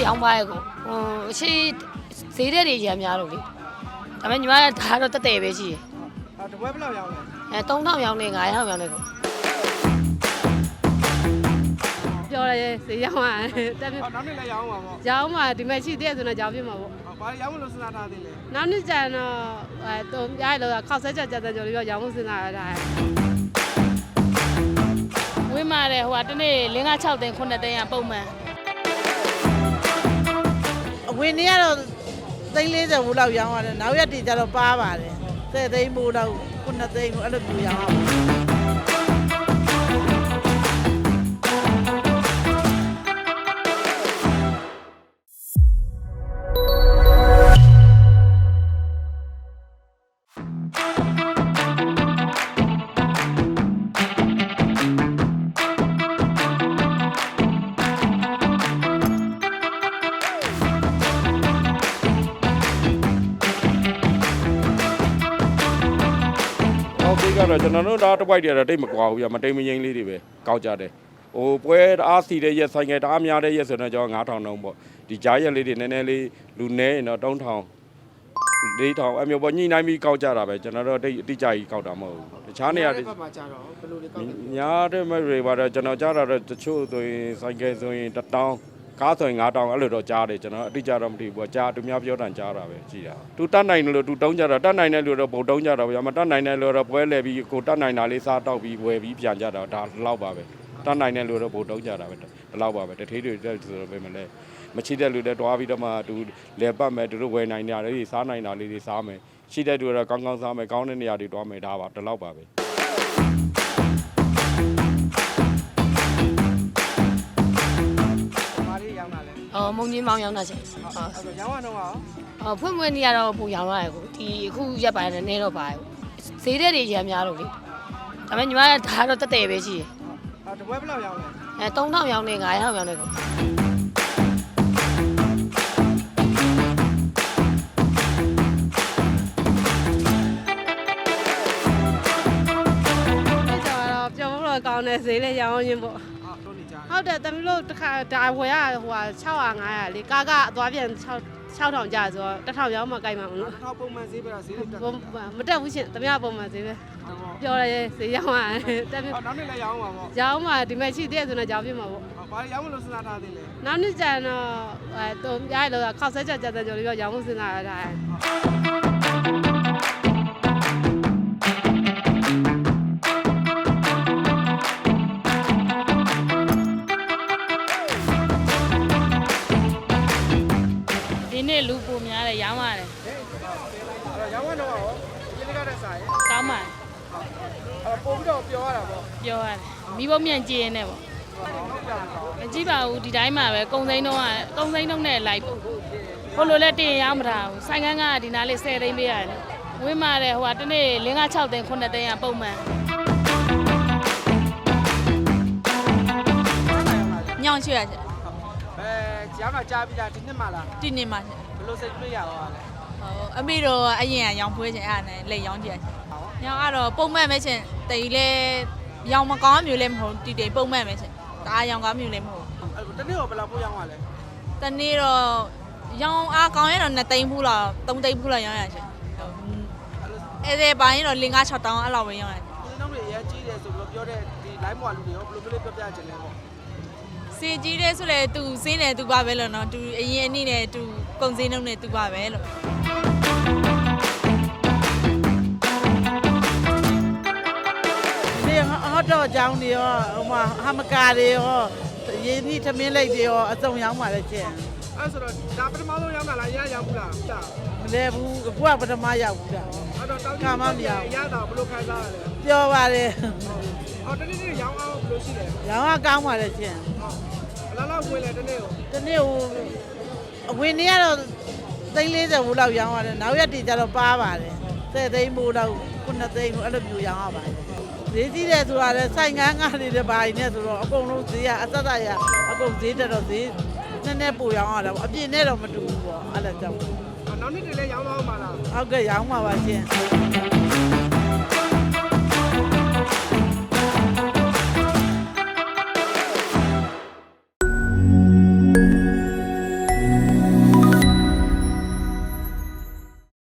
တော့ရောင်းပါရဲ့ကိုဟိုအရှိဈေးတဲ့တွေရံများလို့လေဒါပေမဲ့ညီမကဒါတော့တက်တယ်ပဲရှိတယ်အာတပွဲဘယ်လောက်ရောင်းလဲအဲ3000ရောင်းနေ900ရောင်းနေကိုပြောရဲဈေးရောက်ရတယ်တက်ပြအော်နောက်နေ့လည်းရောင်းပါပေါ့ရောင်းမှဒီမဲ့ရှိတဲ့ဆိုတော့ကြောင်းပြမှာပေါ့အော်ဘာရောင်းမလို့စဉ်းစားထားသေးလဲနောက်နေ့ကျရင်တော့အဲတုံပြရလို့ခောက်ဆက်ချက်ကြတဲ့ကြော်လေးပြောရောင်းဖို့စဉ်းစားရတာဝင်းမာတဲ့ဟိုကတနေ့5 6သိန်း9သိန်းကပုံမှန်အ ဝင်နေကတော့သိန်း40ဘူးလောက်ရောင်းရတယ်နောက်ရက်တည်ကျတော့ပါပါတယ်10သိန်းဘူးလောက်9သိန်းဘူးအဲ့လိုမျိုးရောင်းရပါတယ် တ်ပြီကတော့ကျွန်တော်တို့ဒါတစ်ပိုက်တည်းတော့တိတ်မကွာဘူးပြမတိတ်မငိမ့်လေးတွေပဲကောက်ကြတယ်ဟိုပွဲတအားစီတဲ့ရက်ဆိုင်ငယ်တအားများတဲ့ရက်ဆိုတော့ကျွန်တော်9000တောင်းပေါ့ဒီကြားရက်လေးတွေနည်းနည်းလေးလူနေရင်တော့3000 4000အမျိုးပေါ့ညှိနှိုင်းပြီးကောက်ကြတာပဲကျွန်တော်တို့တိတ်အတိအကျကြီးကောက်တာမဟုတ်ဘူးတခြားနေရာတွေဘက်မှာကြာတော့ဘယ်လိုလဲကောက်တယ်များတဲ့မဲ့တွေပါတော့ကျွန်တော်ကြားတာတော့တချို့ဆိုရင်ဆိုင်ကယ်ဆိုရင်1000 ကားဆိုရင်9000အဲ့လိုတော့ကြားတယ်ကျွန်တော်အတိအကျတော့မသိဘူးပေါ့ကြားသူများပြောတန်ကြားတာပဲကြည်တာသူတတ်နိုင်တယ်လို့သူတုံးကြတာတတ်နိုင်တဲ့လူတော့ဘုံတုံးကြတာဗျာမတတ်နိုင်တဲ့လူတော့ပွဲလဲပြီးကိုတတ်နိုင်တာလေးစားတောက်ပြီးဝယ်ပြီးပြန်ကြတာဒါလောက်ပါပဲတတ်နိုင်တဲ့လူတော့ဘုံတုံးကြတာပဲဒီလောက်ပါပဲတထေးတွေတက်ဆိုတော့ပဲမလဲမချိတဲ့လူတွေတွားပြီးတော့မှသူလဲပတ်မယ်သူတို့ဝယ်နိုင်တာလေးစားနိုင်တာလေးတွေစားမယ်ရှိတဲ့လူတော့ကောင်းကောင်းစားမယ်ကောင်းတဲ့နေရာတွေတွားမယ်ဒါပါဒီလောက်ပါပဲ အော်မုံကြီးမောင်းရောင်းတာချင်းဟုတ်အဲ့တော့ရောင်းရတော့ရောအော်ဖွင့်ဖွင့်နေရတော့ပူရောင်းရတယ်ကိုဒီအခုရက်ပိုင်းနဲ့နေတော့ပါရဲ့ဈေးတဲ့တွေရံများလို့လေဒါပေမဲ့ညီမကဒါတော့တက်တယ်ပဲရှိတယ်အာတပွဲဘယ်လောက်ရောင်းလဲအဲ3000ရောင်းနေ900ရောင်းနေကိုအဲ့ကြောင့်တော့ပြောဖို့တော့ကောင်းတယ်ဈေးလည်းရောင်းရင်းပေါ့အာတို့နေကြတယ် ဟုတ်တယ်တမီးတို့တစ်ခါဒါဝယ်ရဟိုဟာ600 900လေကာကအသွားပြန်6 6000ကျဆိုတော့1000ရောင်းမှကြိုက်မှာမလို့ထောက်ပုံမှန်ဈေးပဲဈေးလေးတက်မတက်ဘူးရှင်တမီးပုံမှန်ဈေးပဲပြောရဲဈေးရောက်ရတယ်တက်ပြအော်နောက်နေ့လည်းရောင်းပါပေါ့ရောင်းမှဒီမဲ့ရှိတဲ့ဆိုတော့ကြောင်းပြမှာပေါ့အော်ဘာရောင်းမလို့စဉ်းစားထားသေးလဲနောက်နေ့ကျရင်တော့အဲတုံပြရလို့ခောက်ဆက်ချက်ကြတဲ့ကြော်လေးပြောရောင်းဖို့စဉ်းစားရတာဒီ ပုံများတယ်ရောင်းရတယ်အဲ့တော့ရောင်းရတော့ရောဒီလေးကတည်းကစားရင်ကောင်းပါတယ်အဲ့ပို့ပြီးတော့ပြောရတာပေါ့ပြောရတယ်မိဘမြန်ကြည့်ရင်လည်းပေါ့မကြည့်ပါဘူးဒီတိုင်းမှာပဲကုံစိမ်းတော့ကကုံစိမ်းတော့နဲ့လိုက်ပေါ့ဟိုလိုလဲတင်ရောင်းမထားဘူးဆိုင်ကန်းကဒီနားလေး10သိန်းပေးရတယ်ဝင်းမာတဲ့ဟိုကတနေ့5 6သိန်း9သိန်းကပုံမှန်ညောင်ရွှေရချက်အဲရောင်းတာကြားပြီးသားဒီနှစ်မှလားဒီနေ့မှချက် ဘယ်လိုစိတ်တွေ့ရတော့လဲဟိုအမေတို့အရင်ကရောင်ဖွေးချင်အဲ့ဒါနဲ့လက်ရောင်းကြည့်ချက်ညောင်ကတော့ပုံမှန်ပဲချင်းတည်လဲရောင်မကောင်းမျိုးလည်းမဟုတ်တီတီပုံမှန်ပဲချင်းဒါရောင်ကောင်းမျိုးလည်းမဟုတ်အဲ့တနေ့တော့ဘယ်လောက်ပို့ရောင်းရလဲတနေ့တော့ရောင်အားကောင်းရင်တော့2သိန်းဘူးလား3သိန်းဘူးလားရောင်းရချက်အဲ့ဒါပိုင်းတော့5 6တောင်းအဲ့လောက်ပဲရောင်းရဒီနောက်တွေအရင်ကြီးတယ်ဆိုပြီးပြောတဲ့ဒီ live ပေါ်လူတွေရောဘယ်လိုမျိုးလေးပြောပြချင်လဲပေါ့ စီကြီးတဲ့ဆိုလဲသူစင်းတယ်သူပါပဲလို့နော်သူအရင်အနည်းနဲ့သူပုံစင်းနှုံးနဲ့သူပါပဲလို့ဒီဟော့တော့အကြောင်းတွေရောဟိုမှာဟမကာတွေရောရင်းနှီးသမင်းလိုက်တွေရောအစုံရောင်းပါလေချင်း အဲ့ဆိုတော့ဒါပထမဆုံးရောင်းတာလားအရင်ရောင်းဘူးလားတာမလဲဘူးအခုကပထမရောက်ဘူးတာအဲ့တော့တောင်းခါမှမရဘူးအရတာဘယ်လိုခံစားရလဲပြောပါလေအော်တနေ့နေ့ရောင်းအောင်ဘယ်လိုရှိလဲရောင်းကကောင်းပါလေချင်းဟုတ်အလားလားဝင်လေတနေ့ကိုဒီနေ့ဟိုအဝင်နေကတော့သိန်း40ဘူးလောက်ရောင်းရတယ်နောက်ရက်တည်ကျတော့ပါပါတယ်10သိန်းဘူးလောက်9သိန်းဘူးအဲ့လိုမျိုးရောင်းရပါတယ်ဈေးကြီးတယ်ဆိုတာလေဆိုင်ကန်းကားတွေလည်းပါနေတယ်ဆိုတော့အကုန်လုံးဈေးကအသက်သက်ရအကုန်ဈေးတက်တော့ဈေး နည်းနည်းပိုရောင်းရတာပေါ့အပြည့်နဲ့တော့မတူဘူးပေါ့အဲ့ဒါကြောင့်နောက်နေ့တွေလည်းရောင်းတော့မှာလားဟုတ်ကဲ့ရောင်းပါပါရှင်ဟ